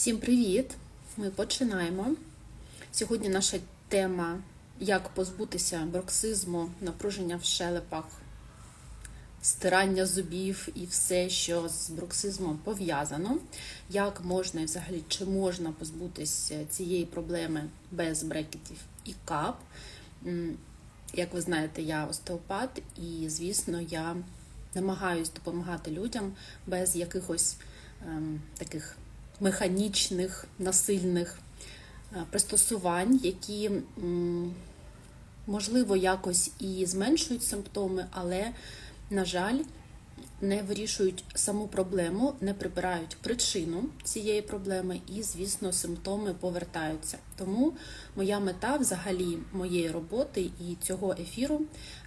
Всім привіт! Ми починаємо. Сьогодні наша тема як позбутися броксизму, напруження в щелепах, стирання зубів і все, що з броксизмом пов'язано. Як можна і взагалі чи можна позбутися цієї проблеми без брекетів і кап. Як ви знаєте, я остеопат, і, звісно, я намагаюсь допомагати людям без якихось ем, таких механічних, насильних е, пристосувань, які, можливо, якось і зменшують симптоми, але, на жаль, не вирішують саму проблему, не прибирають причину цієї проблеми, і, звісно, симптоми повертаються. Тому моя мета взагалі моєї роботи і цього ефіру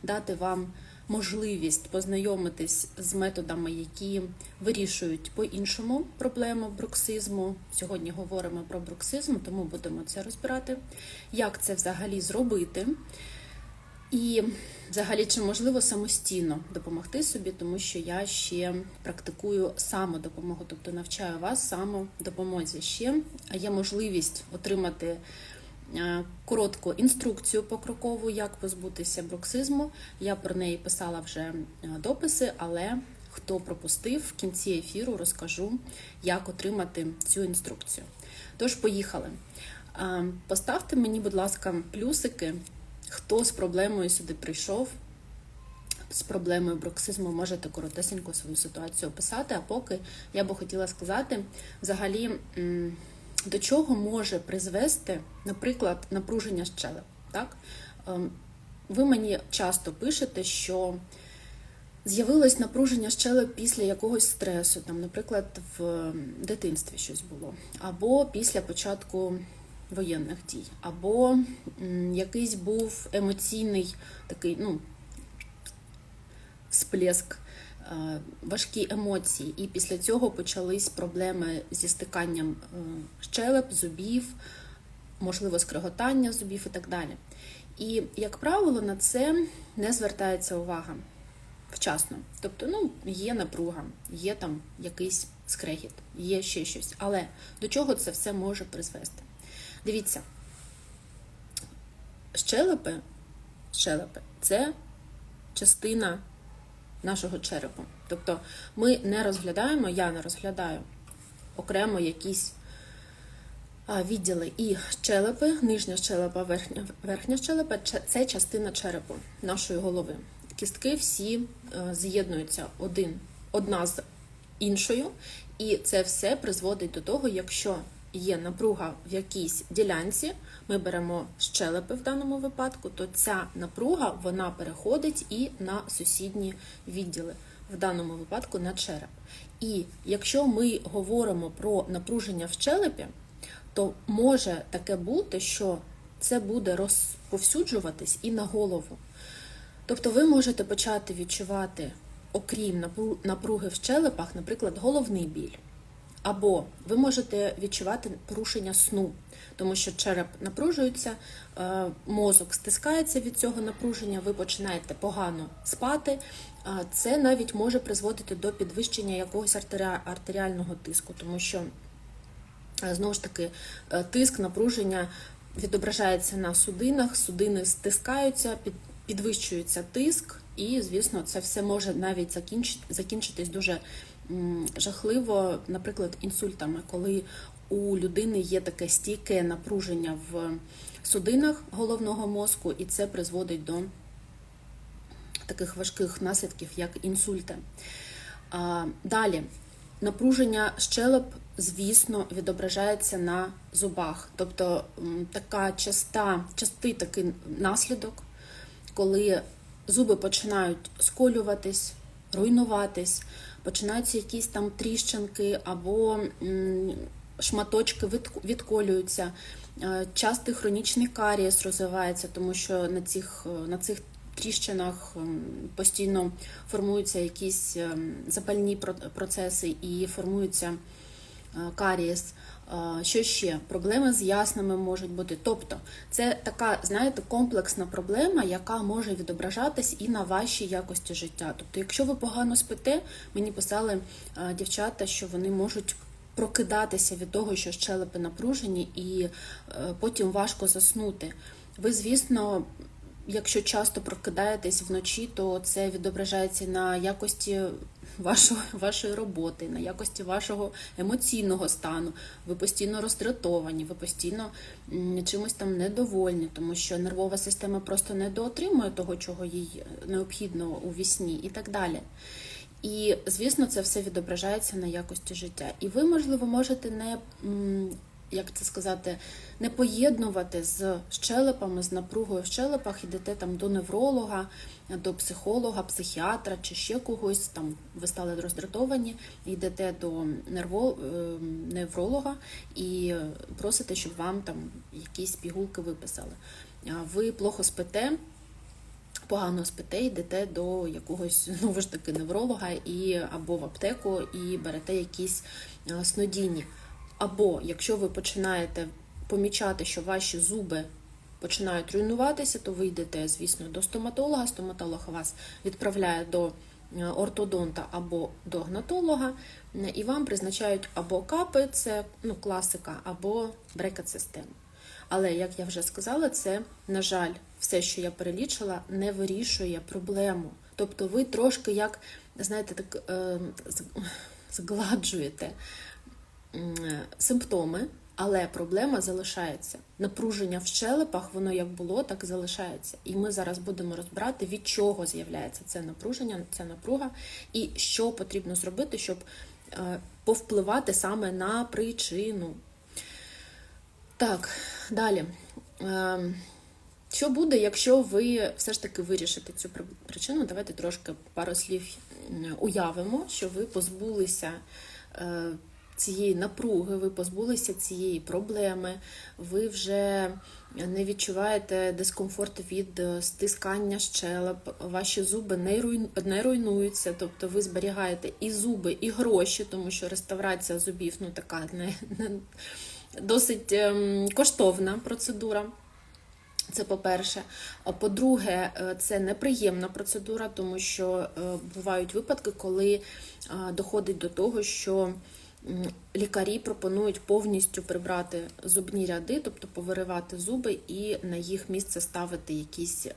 дати вам можливість познайомитись з методами, які вирішують по-іншому проблему бруксизму. Сьогодні говоримо про бруксизм, тому будемо це розбирати. Як це взагалі зробити? І взагалі, чи можливо самостійно допомогти собі, тому що я ще практикую самодопомогу, тобто навчаю вас самодопомозі. Ще є можливість отримати коротку інструкцію покрокову, як позбутися бруксизму. Я про неї писала вже е, дописи, але хто пропустив в кінці ефіру, розкажу, як отримати цю інструкцію. Тож, поїхали. Е, Поставте мені, будь ласка, плюсики хто з проблемою сюди прийшов, з проблемою броксизму, можете коротесенько свою ситуацію описати. А поки я би хотіла сказати, взагалі, до чого може призвести, наприклад, напруження щелеп. Так? Ем, Ви мені часто пишете, що з'явилось напруження щелеп після якогось стресу, там, наприклад, в дитинстві щось було, або після початку воєнних дій, або якийсь був емоційний такий, ну, сплеск, е, важкі емоції, і після цього почались проблеми зі стиканням е, щелеп, зубів, можливо, скриготання зубів і так далі. І, як правило, на це не звертається увага вчасно. Тобто, ну, є напруга, є там якийсь скрегіт, є ще щось. Але до чого це все може призвести? Дивіться, щелепи, щелепи це частина нашого черепу. Тобто ми не розглядаємо, я не розглядаю окремо якісь відділи. І щелепи, нижня щелепа, верхня, верхня щелепа це частина черепу нашої голови. Кістки всі е, з'єднуються один, одна з іншою, і це все призводить до того, якщо є напруга в якійсь ділянці, ми беремо щелепи в даному випадку, то ця напруга вона переходить і на сусідні відділи, в даному випадку на череп. І якщо ми говоримо про напруження в щелепі, то може таке бути, що це буде розповсюджуватись і на голову. Тобто ви можете почати відчувати, окрім напруги в щелепах, наприклад, головний біль. Або ви можете відчувати порушення сну, тому що череп напружується, е, мозок стискається від цього напруження, ви починаєте погано спати. Це навіть може призводити до підвищення якогось артеріального тиску, тому що, е, знову ж таки, е, тиск, напруження відображається на судинах, судини стискаються, підвищується тиск, і, звісно, це все може навіть закінчитись дуже жахливо, наприклад, інсультами, коли у людини є таке стійке напруження в судинах головного мозку, і це призводить до таких важких наслідків, як інсульти. Далі, напруження щелеп, звісно, відображається на зубах. Тобто така часта, частий такий наслідок, коли зуби починають сколюватись, руйнуватись починаються якісь там тріщинки або шматочки відколюються. Е, частий хронічний карієс розвивається, тому що на цих на цих тріщинах постійно формуються якісь запальні процеси і формується е, карієс. Що ще? Проблеми з яснами можуть бути. Тобто, це така, знаєте, комплексна проблема, яка може відображатись і на вашій якості життя. Тобто, якщо ви погано спите, мені писали дівчата, що вони можуть прокидатися від того, що щелепи напружені, і е, потім важко заснути. Ви, звісно, якщо часто прокидаєтесь вночі, то це відображається на якості вашої, вашої роботи, на якості вашого емоційного стану. Ви постійно роздратовані, ви постійно чимось там недовольні, тому що нервова система просто не доотримує того, чого їй необхідно у вісні і так далі. І, звісно, це все відображається на якості життя. І ви, можливо, можете не, як це сказати, не поєднувати з щелепами, з напругою в щелепах, ідете там до невролога, до психолога, психіатра чи ще когось, там ви стали роздратовані, йдете до нерво, е, невролога і просите, щоб вам там якісь пігулки виписали. Ви плохо спите, погано спите, йдете до якогось знову ж таки невролога і або в аптеку і берете якісь е, снодійні. Або якщо ви починаєте помічати, що ваші зуби починають руйнуватися, то ви йдете, звісно, до стоматолога. Стоматолог вас відправляє до е, ортодонта або до гнатолога, е, і вам призначають або капи, це ну, класика, або брекет-систему. Але, як я вже сказала, це, на жаль, все, що я перелічила, не вирішує проблему. Тобто ви трошки, як, знаєте, так е, згладжуєте симптоми, але проблема залишається. Напруження в щелепах, воно як було, так і залишається. І ми зараз будемо розбирати, від чого з'являється це напруження, ця напруга, і що потрібно зробити, щоб е, повпливати саме на причину. Так, далі. Ем, Що буде, якщо ви все ж таки вирішите цю причину? Давайте трошки пару слів уявимо, що ви позбулися е, цієї напруги, ви позбулися цієї проблеми, ви вже не відчуваєте дискомфорту від е, стискання щелеп, ваші зуби не руйнуються, тобто ви зберігаєте і зуби, і гроші, тому що реставрація зубів ну така не, не досить ем, коштовна процедура. Це по-перше. А по-друге, е, це неприємна процедура, тому що е, бувають випадки, коли доходить до того, що лікарі пропонують повністю прибрати зубні ряди, тобто повиривати зуби і на їх місце ставити якісь.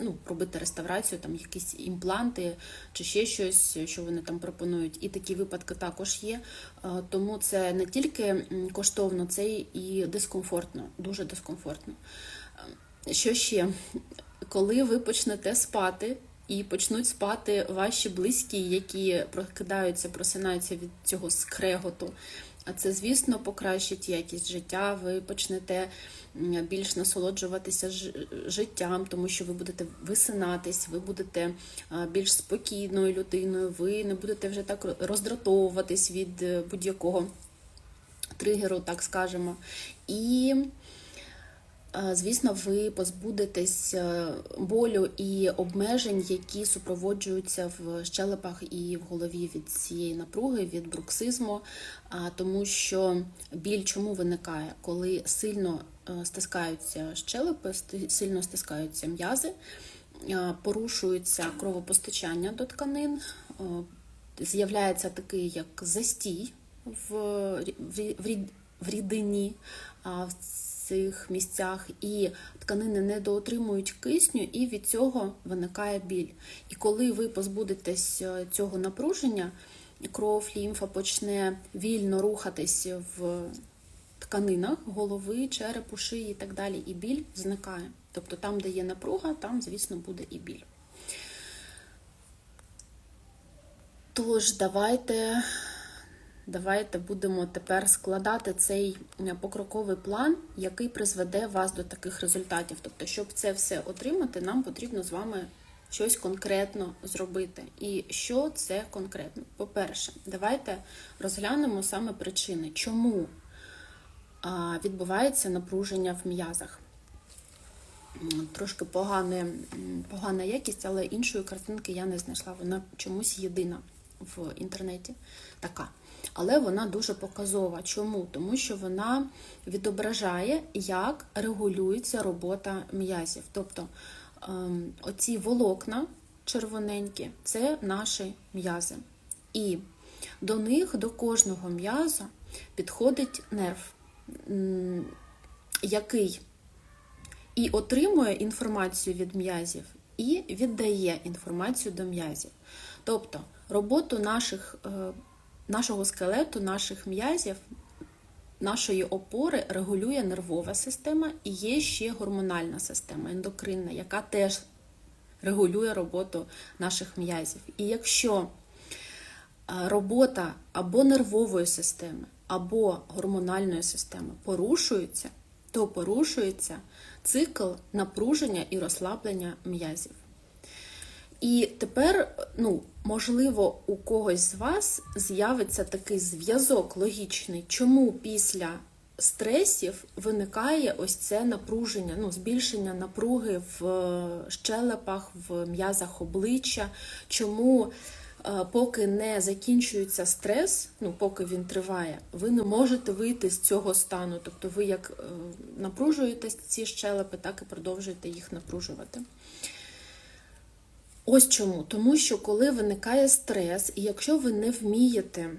Ну, робити реставрацію, там якісь імпланти чи ще щось, що вони там пропонують. І такі випадки також є. Е, Тому це не тільки коштовно, це і дискомфортно, дуже дискомфортно. Е, Що ще? Коли ви почнете спати і почнуть спати ваші близькі, які прокидаються, просинаються від цього скреготу, а це, звісно, покращить якість життя. Ви почнете більш насолоджуватися життям, тому що ви будете висинатись, ви будете більш спокійною людиною, ви не будете вже так роздратовуватись від е, будь-якого тригеру, так скажемо. І Звісно, ви позбудетесь е, болю і обмежень, які супроводжуються в щелепах і в голові від цієї напруги, від бруксизму, тому що біль чому виникає, коли сильно е, стискаються щелепи, сильно стискаються м'язи, е, порушується кровопостачання до тканин, е, з'являється такий як застій в, в рідині в цих місцях, і тканини не доотримують кисню, і від цього виникає біль. І коли ви позбудетесь е, цього напруження, кров, лімфа почне вільно рухатись в тканинах голови, черепу, шиї і так далі, і біль зникає. Тобто там, де є напруга, там, звісно, буде і біль. Тож, давайте, давайте будемо тепер складати цей е, покроковий план, який призведе вас до таких результатів. Тобто, щоб це все отримати, нам потрібно з вами щось конкретно зробити. І що це конкретно? По-перше, давайте розглянемо саме причини, чому відбувається напруження в м'язах. Трошки погане, погана якість, але іншої картинки я не знайшла. Вона чомусь єдина в інтернеті така. Але вона дуже показова. Чому? Тому що вона відображає, як регулюється робота м'язів. Тобто ем, оці волокна червоненькі це наші м'язи. І До них, до кожного м'яза підходить нерв, який і отримує інформацію від м'язів, і віддає інформацію до м'язів. Тобто роботу наших, е, нашого скелету, наших м'язів, нашої опори регулює нервова система і є ще гормональна система, ендокринна, яка теж регулює роботу наших м'язів. І якщо е, робота або нервової системи, або гормональної системи порушується, то порушується цикл напруження і розслаблення м'язів. І тепер, ну, можливо, у когось з вас з'явиться такий зв'язок логічний, чому після стресів виникає ось це напруження, ну, збільшення напруги в е, щелепах, в м'язах обличчя, чому. е, Поки не закінчується стрес, ну поки він триває, ви не можете вийти з цього стану. Тобто ви як е, напружуєте ці щелепи, так і продовжуєте їх напружувати. Ось чому. Тому що коли виникає стрес, і якщо ви не вмієте,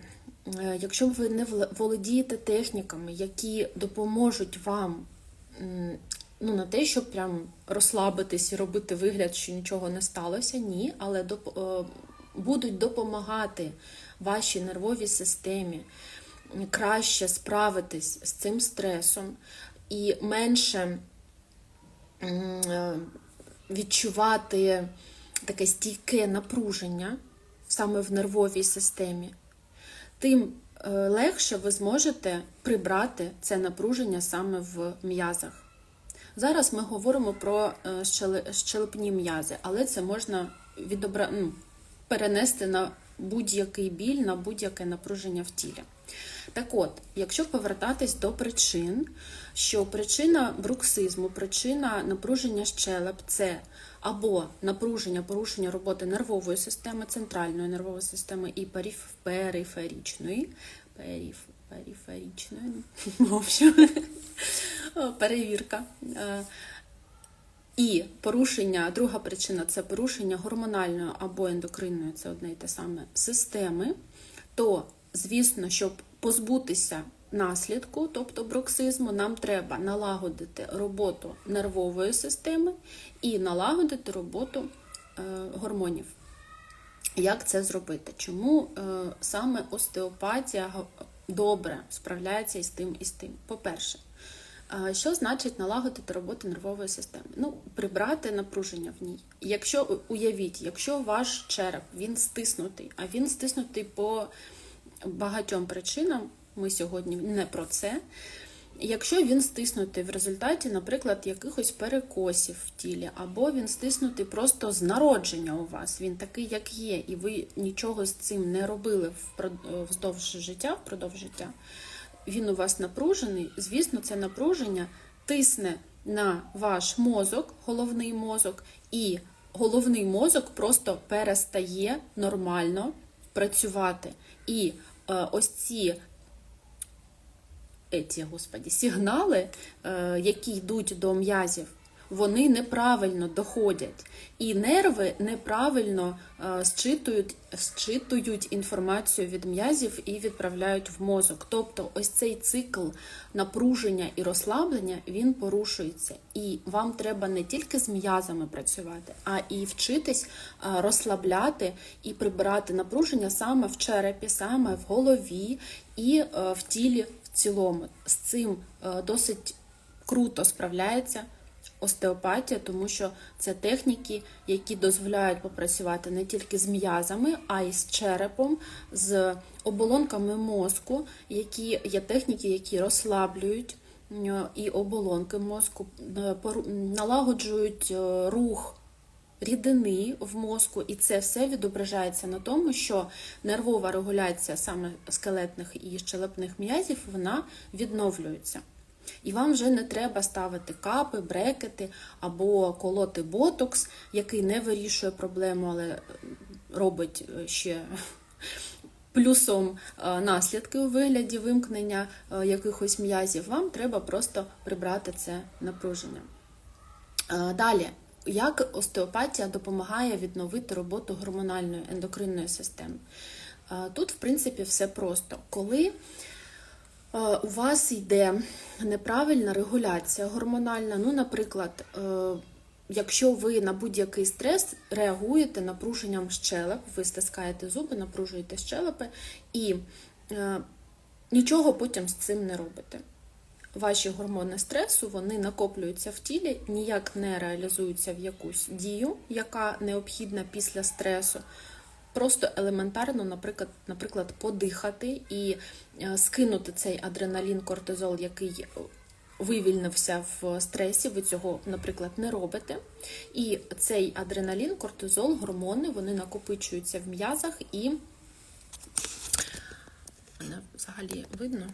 е, якщо ви не володієте техніками, які допоможуть вам ну, не те, щоб прям розслабитись і робити вигляд, що нічого не сталося, ні, але доп- е, будуть допомагати вашій нервовій системі краще справитись з цим стресом і менше е, відчувати таке стійке напруження саме в нервовій системі, тим е, легше ви зможете прибрати це напруження саме в м'язах. Зараз ми говоримо про е, щелепні м'язи, але це можна відобра... ну, перенести на будь-який біль, на будь-яке напруження в тілі. Так от, якщо повертатись до причин, що причина бруксизму, причина напруження щелеп це або напруження, порушення роботи нервової системи, центральної нервової системи і периф- периферичної, периф, периферичної, ну, в общем, перевірка. Е, І порушення, друга причина це порушення гормональної або ендокринної, це одне і те саме системи, то, звісно, щоб позбутися наслідку, тобто броксизму, нам треба налагодити роботу нервової системи і налагодити роботу е, гормонів. Як це зробити? Чому е, саме остеопатія добре справляється із тим і з тим? По-перше, е, що значить налагодити роботу нервової системи? Ну, прибрати напруження в ній. Якщо уявіть, якщо ваш череп він стиснутий, а він стиснутий по багатьом причинам, ми сьогодні не про це. Якщо він стиснутий в результаті, наприклад, якихось перекосів в тілі, або він стиснутий просто з народження у вас, він такий, як є, і ви нічого з цим не робили вздовж життя, впродовж життя, він у вас напружений, звісно, це напруження тисне на ваш мозок, головний мозок, і головний мозок просто перестає нормально працювати. І ось ці еті, господі, сигнали, е, які йдуть до м'язів, вони неправильно доходять. І нерви неправильно е, зчитують, зчитують інформацію від м'язів і відправляють в мозок. Тобто ось цей цикл напруження і розслаблення він порушується. І вам треба не тільки з м'язами працювати, а і вчитись е, розслабляти і прибирати напруження саме в черепі, саме в голові і е, в тілі в цілому. З цим досить круто справляється остеопатія, тому що це техніки, які дозволяють попрацювати не тільки з м'язами, а й з черепом, з оболонками мозку, які є техніки, які розслаблюють і оболонки мозку, налагоджують е, рух рідини в мозку, і це все відображається на тому, що нервова регуляція саме скелетних і щелепних м'язів вона відновлюється. І вам вже не треба ставити капи, брекети або колоти ботокс, який не вирішує проблему, але робить е, ще плюсом е, наслідки у вигляді вимкнення е, якихось м'язів. Вам треба просто прибрати це напруження. Е, Далі, як остеопатія допомагає відновити роботу гормональної ендокринної системи? Е, Тут, в принципі, все просто. Коли е, у вас йде неправильна регуляція гормональна, ну, наприклад, е, якщо ви на будь-який стрес реагуєте напруженням щелеп, ви стискаєте зуби, напружуєте щелепи і е, нічого потім з цим не робите. Ваші гормони стресу вони накоплюються в тілі, ніяк не реалізуються в якусь дію, яка необхідна після стресу. Просто елементарно, наприклад, наприклад, подихати і е, скинути цей адреналін, кортизол, який вивільнився в стресі, ви цього, наприклад, не робите. І цей адреналін, кортизол, гормони вони накопичуються в м'язах і взагалі видно.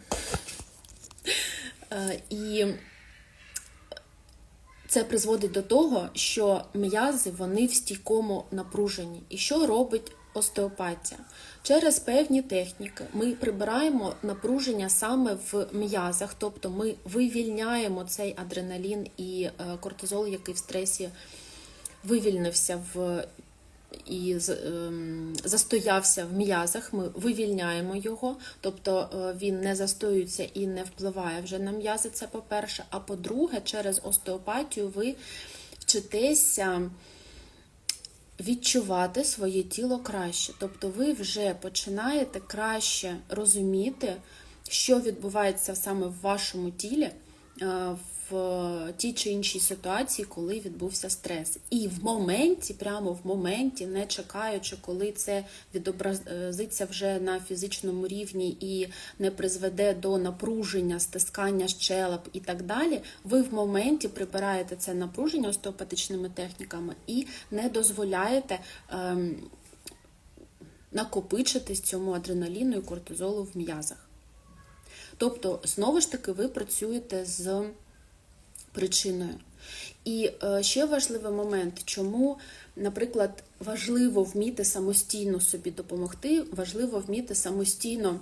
Е, І це призводить до того, що м'язи вони в стійкому напруженні. І що робить остеопатія? Через певні техніки ми прибираємо напруження саме в м'язах, тобто ми вивільняємо цей адреналін і е, кортизол, який в стресі вивільнився в і ем, застоявся в м'язах, ми вивільняємо його, тобто е, він не застоюється і не впливає вже на м'язи. Це по-перше. А по-друге, через остеопатію ви вчитеся відчувати своє тіло краще. Тобто ви вже починаєте краще розуміти, що відбувається саме в вашому тілі. Е, В тій чи іншій ситуації, коли відбувся стрес. І в моменті, прямо в моменті, не чекаючи, коли це відобразиться вже на фізичному рівні і не призведе до напруження, стискання щелеп і так далі, ви в моменті прибираєте це напруження остеопатичними техніками і не дозволяєте ем, накопичитись цьому адреналіну і кортизолу в м'язах. Тобто, знову ж таки, ви працюєте з причиною. І е, ще важливий момент, чому, наприклад, важливо вміти самостійно собі допомогти, важливо вміти самостійно,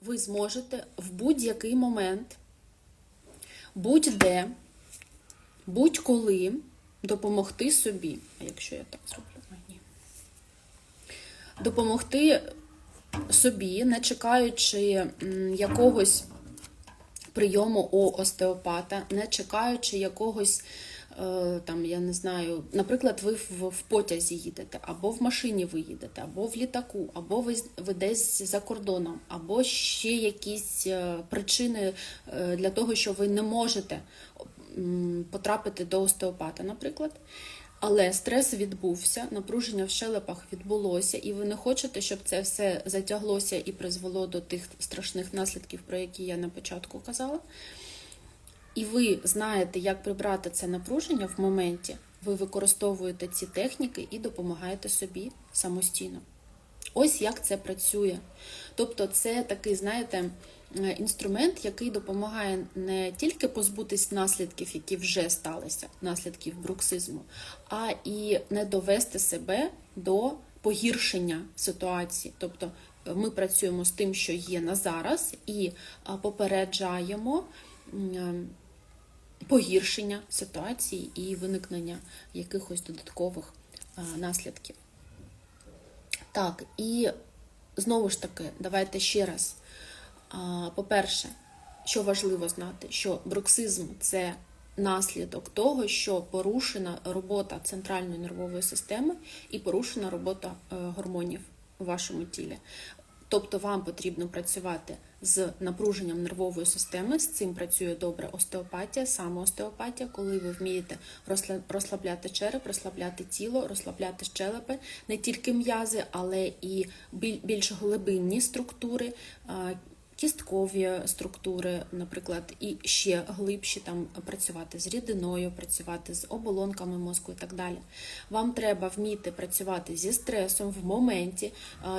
ви зможете в будь-який момент, будь-де, будь-коли допомогти собі. А якщо я так зроблю, А, ні. допомогти собі, не чекаючи якогось прийому у остеопата, не чекаючи якогось, е, там, я не знаю, наприклад, ви в, потязі їдете, або в машині ви їдете, або в літаку, або ви, ви десь за кордоном, або ще якісь е, причини е, для того, що ви не можете потрапити до остеопата, наприклад. Але стрес відбувся, напруження в щелепах відбулося, і ви не хочете, щоб це все затяглося і призвело до тих страшних наслідків, про які я на початку казала. І ви знаєте, як прибрати це напруження в моменті, ви використовуєте ці техніки і допомагаєте собі самостійно. Ось як це працює. Тобто, це такий, знаєте, інструмент, який допомагає не тільки позбутись наслідків, які вже сталися, наслідків бруксизму, а і не довести себе до погіршення ситуації. Тобто е, ми працюємо з тим, що є на зараз, і попереджаємо е, погіршення ситуації і виникнення якихось додаткових наслідків. Так, і знову ж таки, давайте ще раз. По-перше, що важливо знати, що бруксизм це наслідок того, що порушена робота центральної нервової системи і порушена робота е, гормонів у вашому тілі. Тобто вам потрібно працювати з напруженням нервової системи. З цим працює добре остеопатія, саме остеопатія, коли ви вмієте розслабляти череп, розслабляти тіло, розслабляти щелепи, не тільки м'язи, але і більш глибинні структури. Кісткові структури, наприклад, і ще глибші там працювати з рідиною, працювати з оболонками мозку і так далі. Вам треба вміти працювати зі стресом в моменті,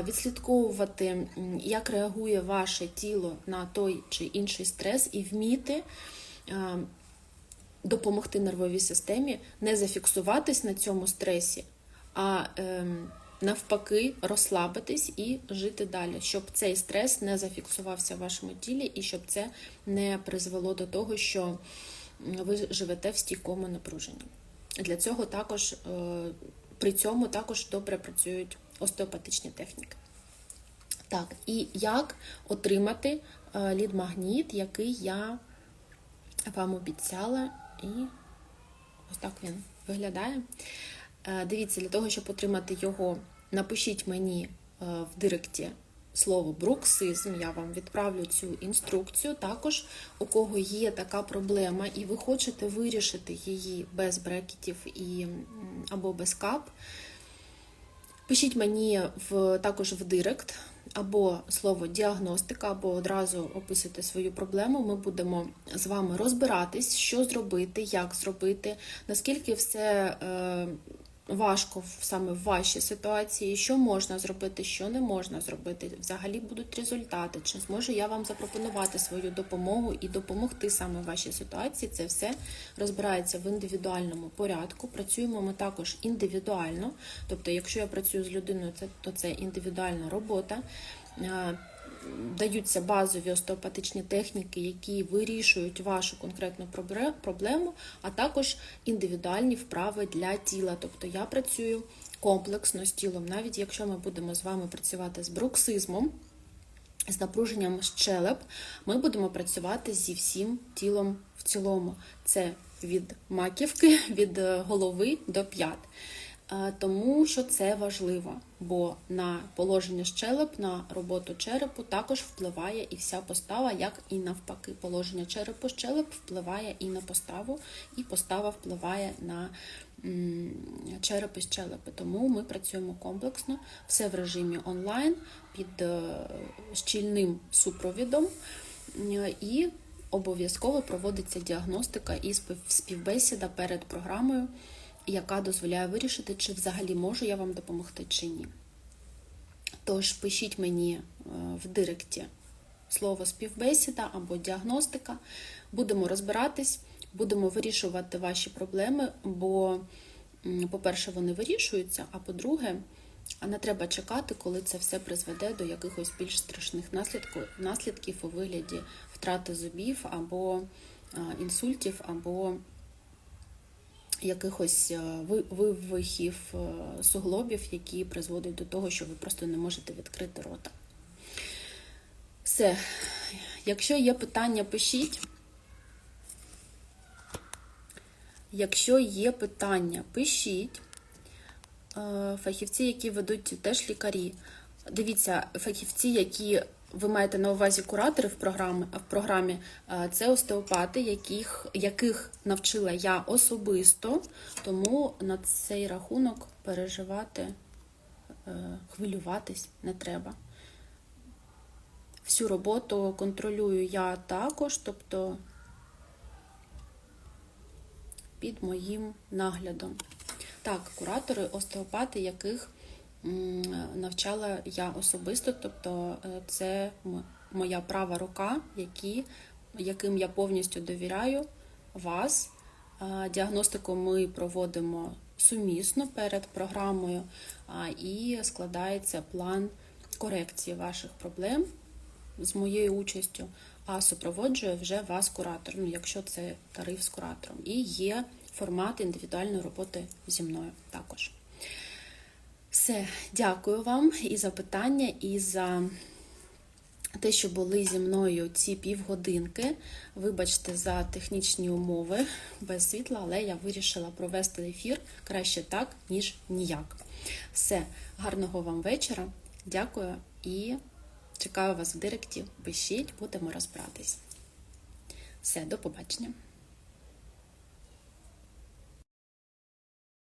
відслідковувати, як реагує ваше тіло на той чи інший стрес, і вміти допомогти нервовій системі не зафіксуватись на цьому стресі, а ем, навпаки розслабитись і жити далі, щоб цей стрес не зафіксувався в вашому тілі і щоб це не призвело до того, що ви живете в стійкому напруженні. Для цього також е, при цьому також добре працюють остеопатичні техніки. Так, і як отримати е, лід-магніт, який я вам обіцяла, і ось так він виглядає. Е, Дивіться, для того, щоб отримати його, напишіть мені е, в директі слово бруксизм. Я вам відправлю цю інструкцію. Також у кого є така проблема, і ви хочете вирішити її без брекетів і, або без кап. Пишіть мені в, також в директ або слово діагностика, або одразу описуйте свою проблему. Ми будемо з вами розбиратись, що зробити, як зробити, наскільки все е, важко саме в вашій ситуації, що можна зробити, що не можна зробити. Взагалі будуть результати, чи зможу я вам запропонувати свою допомогу і допомогти саме в вашій ситуації. Це все розбирається в індивідуальному порядку. Працюємо ми також індивідуально. Тобто, якщо я працюю з людиною, то це індивідуальна робота. Даються базові остеопатичні техніки, які вирішують вашу конкретну проблему, а також індивідуальні вправи для тіла. Тобто я працюю комплексно з тілом, навіть якщо ми будемо з вами працювати з бруксизмом, з напруженням щелеп, ми будемо працювати зі всім тілом в цілому. Це від маківки, від голови до п'ят. Е, Тому що це важливо, бо на положення щелеп, на роботу черепу також впливає і вся постава, як і навпаки. Положення черепу щелеп впливає і на поставу, і постава впливає на череп і щелепи. Тому ми працюємо комплексно, все в режимі онлайн під е, щільним супровідом. Е, І обов'язково проводиться діагностика і співбесіда перед програмою, яка дозволяє вирішити, чи взагалі можу я вам допомогти чи ні. Тож пишіть мені е, в директі слово співбесіда або діагностика. Будемо розбиратись, будемо вирішувати ваші проблеми, бо, по-перше, вони вирішуються, а по-друге, не треба чекати, коли це все призведе до якихось більш страшних наслідків, у вигляді втрати зубів або е, інсультів, або якихось е, вивихів е, суглобів, які призводять до того, що ви просто не можете відкрити рота. Все. Якщо є питання, пишіть. Якщо є питання, пишіть. Е, Фахівці, які ведуть теж лікарі. Дивіться, фахівці, які ви маєте на увазі куратори в програмі, в програмі е, це остеопати, яких, яких навчила я особисто, тому на цей рахунок переживати, е, хвилюватись не треба. Всю роботу контролюю я також, тобто під моїм наглядом. Так, куратори, остеопати, яких навчала я особисто, тобто е, це моя права рука, які, яким я повністю довіряю вас. Діагностику ми проводимо сумісно перед програмою, і складається план корекції ваших проблем з моєю участю, а супроводжує вже вас куратор, ну, якщо це тариф з куратором. І є формат індивідуальної роботи зі мною також. Все, дякую вам і за питання, і за те, що були зі мною ці півгодинки. Вибачте за технічні умови без світла, але я вирішила провести ефір краще так, ніж ніяк. Все, гарного вам вечора. Дякую і чекаю вас в директі. Пишіть, будемо розбиратись. Все, до побачення.